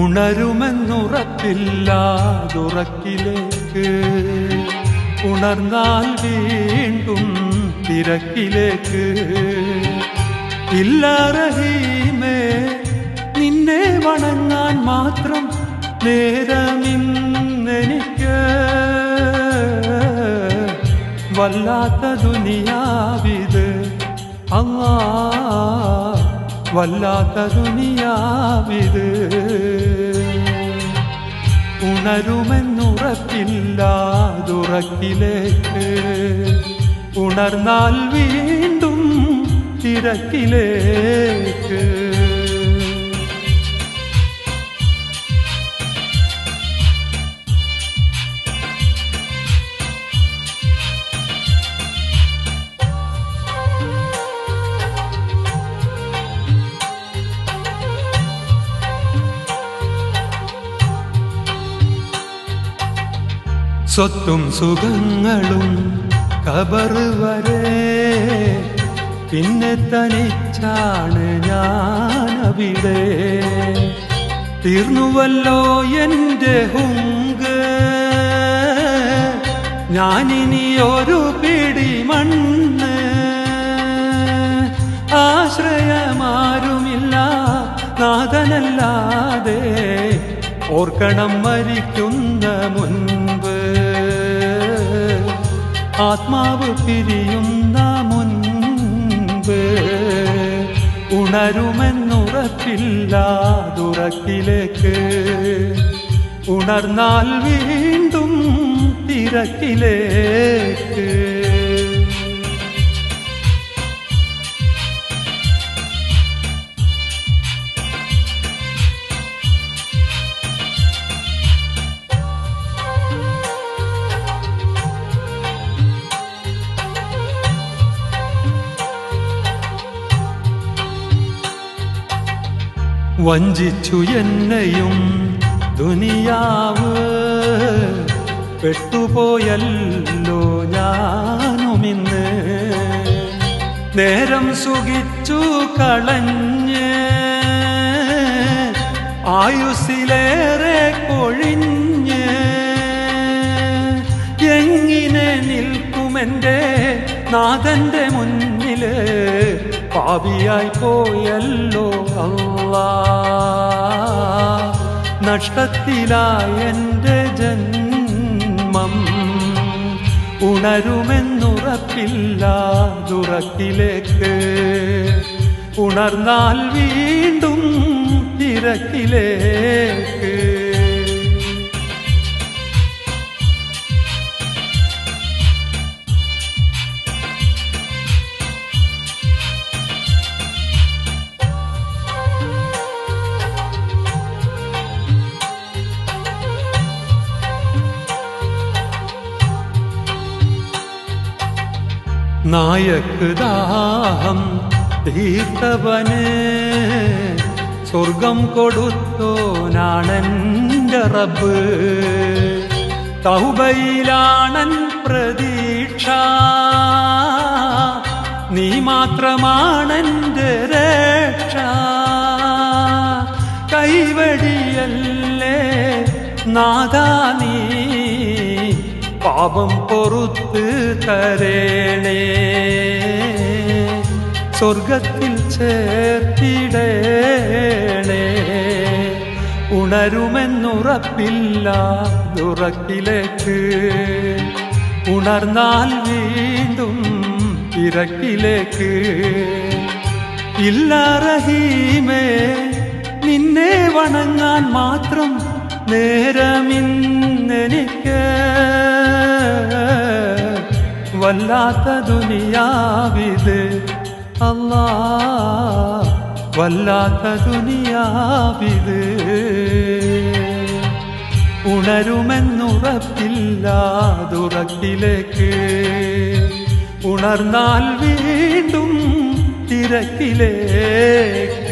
ഉണരുമെന്നുറപ്പില്ലാതുറക്കിലേക്ക് ഉണർന്നാൽ വീണ്ടും തിരക്കിലേക്ക്. ഇല്ല റഹീമേ നിന്നെ വണങ്ങാൻ മാത്രം നേരമിന്നെനിക്ക്. വല്ലാത്ത ദുനിയാവിത് അല്ലാ വല്ലാത്ത ദുനിയാവിത്. ഉണരുമെന്നുറപ്പില്ലാതുറക്കിലേക്ക്. ഉണർന്നാൽ വീണ്ടും തിരക്കിലേക്ക്. സ്വത്തും സുഖങ്ങളും കബറ് വരെ. പിന്നെ തനിച്ചാണ് ഞാനവിടെ. തീർന്നുവല്ലോ എന്റെ ഹുങ്ക്. ഞാനിനി ഒരു പിടി മണ്ണ്. ആശ്രയമാരുമില്ല നാഥനല്ലാതെ ഓർക്കണം മരിക്കുന്ന മുൻപ്. ആത്മാവ് പിരിയുന്ന മുൻപ്. ഉണരുമെന്നുറപ്പില്ലാതുറക്കിലേക്ക്. ഉണർന്നാൽ വീണ്ടും തിരക്കിലേക്ക്. വഞ്ചിച്ചു എന്നെയും ദുനിയാവ് പെട്ടുപോയല്ലോ ഞാനുമിന്ന്. നേരം സുഖിച്ചു കളഞ്ഞ് ആയുസിലേറെ കൊഴിഞ്ഞ് എങ്ങിനെ നിൽക്കുമെന്റെ മുന്നിൽ പാപിയായി പോയല്ലോ അല്ലാ നഷ്ടത്തിലായ എന്റെ ജന്മം ഉണരുമെന്നുറപ്പില്ലാതുറക്കിലേക്ക് ഉണർന്നാൽ വീണ്ടും തിരക്കിലേക്ക്. നായക്ക് ദാഹം തീർത്തവന് സ്വർഗം കൊടുത്തോനാണെന്റെ റബ്ബ്. തൗബയിലാണൻ പ്രതീക്ഷ നീ മാത്രമാണെന്റെ രക്ഷ കൈവടിയല്ലേ നാദാ നീ പാപം പൊറുത്ത് തരേണേ. സ്വർഗത്തിൽ ചേർത്തിടേണേ. ഉണരുമെന്നുറപ്പില്ലാതുറക്കിലേക്ക് ഉണർന്നാൽ വീണ്ടും തിരക്കിലേക്ക് ഇല്ല റഹീമേ നിന്നെ വണങ്ങാൻ മാത്രം നേരമിന്നെനിക്ക് വല്ലാത്ത ദുനിയാവിത്. അല്ലാ വല്ലാത്ത ദുനിയാവിത്. ഉണരുമെന്നുറപ്പില്ലാതുറക്കിലേക്ക് ഉണർന്നാൽ വീണ്ടും തിരക്കിലേക്ക്.